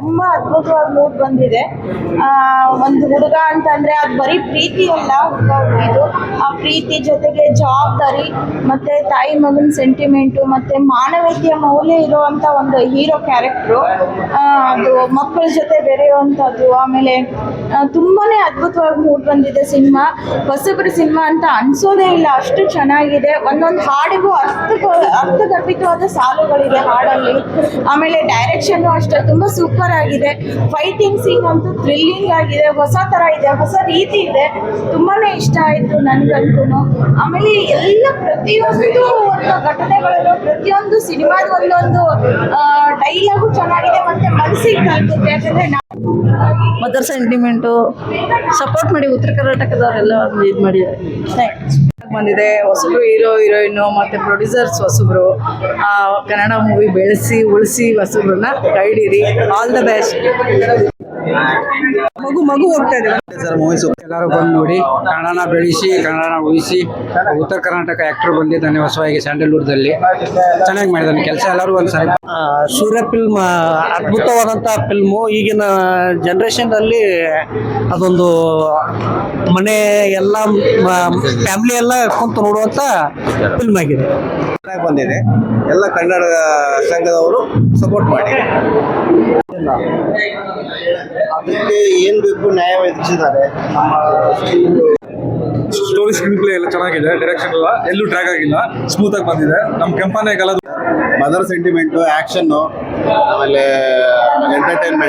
ತುಂಬಾ ಅದ್ಭುತವಾಗಿ ಮೂಡ್ ಬಂದಿದೆ. ಒಂದು ಹುಡುಗ ಅಂತಂದ್ರೆ ಅದು ಬರೀ ಪ್ರೀತಿ ಅಲ್ಲ ಇದು. ಪ್ರೀತಿ ಜೊತೆಗೆ ಜವಾಬ್ದಾರಿ ಮತ್ತೆ ತಾಯಿ ಮಗನ ಸೆಂಟಿಮೆಂಟು ಮತ್ತೆ ಮಾನವೀಯತೆಯ ಮೌಲ್ಯ ಇರುವಂತ ಒಂದು ಹೀರೋ ಕ್ಯಾರೆಕ್ಟ್ರು ಅದು ಮಕ್ಕಳ ಜೊತೆ ಬೆರೆಯುವಂಥದ್ದು, ಆಮೇಲೆ ತುಂಬಾನೇ ಅದ್ಭುತವಾಗಿ ಮೂಡ್ ಬಂದಿದೆ ಸಿನಿಮಾ. ಹೊಸಬ್ರ ಸಿನಿಮಾ ಅಂತ ಅನ್ಸೋದೇ ಇಲ್ಲ, ಅಷ್ಟು ಚೆನ್ನಾಗಿದೆ. ಒಂದೊಂದು ಹಾಡಿಗೂ ಅರ್ಥ ಅರ್ಥಗರ್ಭಿತವಾದ ಸಾಲುಗಳಿದೆ ಹಾಡಲ್ಲಿ. ಆಮೇಲೆ ಡೈರೆಕ್ಷನ್ ಅಷ್ಟೇ, ತುಂಬ ಸೂಪರ್ ಆಗಿದೆ. ಫೈಟಿಂಗ್ ಸೀನ್ ಅಂತೂ ಥ್ರಿಲ್ಲಿಂಗ್ ಆಗಿದೆ. ಹೊಸ ಥರ ಇದೆ, ಹೊಸ ರೀತಿ ಇದೆ. ತುಂಬಾನೇ ಇಷ್ಟ ಆಯಿತು ನನಗಂತೂ. ಆಮೇಲೆ ಎಲ್ಲ ಪ್ರತಿಯೊಂದು ಒಂದು ಘಟನೆಗಳಲ್ಲೂ ಪ್ರತಿಯೊಂದು ಸಿನಿಮಾದ ಒಂದೊಂದು ಡೈಲಾಗು ಚೆನ್ನಾಗಿದೆ ಮತ್ತೆ ಮನಸ್ಸಿಗೆ ತಲುಪುತ್ತೆ. ಯಾಕಂದ್ರೆ ಮದರ್ ಸೆಂಟಿಮೆಂಟು ಸಪೋರ್ಟ್ ಮಾಡಿ ಉತ್ತರ ಕರ್ನಾಟಕದವರೆಲ್ಲ ಒಂದು ಇದು ಮಾಡಿದ್ದಾರೆ ಬಂದಿದೆ. ಹೊಸಬ್ರು ಹೀರೋ ಹೀರೋಯಿನ್ನು ಮತ್ತು ಪ್ರೊಡ್ಯೂಸರ್ಸ್ ಹೊಸಬ್ರು. ಆ, ಕನ್ನಡ ಮೂವಿ ಬೆಳೆಸಿ ಉಳಿಸಿ ಹೊಸಬ್ರನ್ನ ಗೈಡ್ ಇರಿ. ಆಲ್ ದ ಬೆಸ್ಟ್ ಮಗು ಮಗು ಹೋಗ್ತಾ ಇದೆ. ಸರ್ ಮೂವೀಸ್ ಎಲ್ಲರೂ ಬಂದು ನೋಡಿ. ಕನ್ನಡನ ಬೆಳೆಸಿ ಕನ್ನಡನ ಉಳಿಸಿ. ಉತ್ತರ ಕರ್ನಾಟಕ ಆಕ್ಟರ್ ಬಂದಿದ್ದಾನೆ ಹೊಸವಾಗಿ ಸ್ಯಾಂಡಲ್ವುಡ್ದಲ್ಲಿ. ಚೆನ್ನಾಗಿ ಮಾಡಿದ್ದಾನೆ. ಕೆಲಸ ಎಲ್ಲರೂ ಒಂದು ಸಾರಿ. ಸೂರ್ಯ ಫಿಲ್ಮ್ ಅದ್ಭುತವಾದಂಥ ಫಿಲ್ಮು ಈಗಿನ ಜನ್ರೇಷನ್ನಲ್ಲಿ ಅದೊಂದು ಮನೆ ಎಲ್ಲ ಫ್ಯಾಮಿಲಿ ಎಲ್ಲ ಕುಂತು ನೋಡುವಂಥ ಫಿಲ್ಮ್ ಆಗಿದೆ. ಚೆನ್ನಾಗಿ ಬಂದಿದೆ. ಎಲ್ಲ ಕನ್ನಡ ಸಂಘದವರು ಸಪೋರ್ಟ್ ಮಾಡಿ ಅದಕ್ಕೆ ಏನ್ ಬೇಕು ನ್ಯಾಯ ಒದಗಿಸಿದ್ದಾರೆ ಸ್ಟೋರಿ ಸ್ಕ್ರೀನ್ ಪ್ಲೇ ಎಲ್ಲ ಚೆನ್ನಾಗಿದೆ ಡೈರೆಕ್ಷನ್ ಎಲ್ಲ ಎಲ್ಲೂ ಟ್ರ್ಯಾಕ್ ಆಗಿಲ್ಲ ಸ್ಮೂತ್ ಆಗಿ ಬಂದಿದೆ. ನಮ್ಮ ಕೆಂಪನೆ ಕಲದು ಮದರ್ ಸೆಂಟಿಮೆಂಟ್ ಆಕ್ಷನ್ ಆಮೇಲೆ ಎಂಟರ್ಟೈನ್ಮೆಂಟ್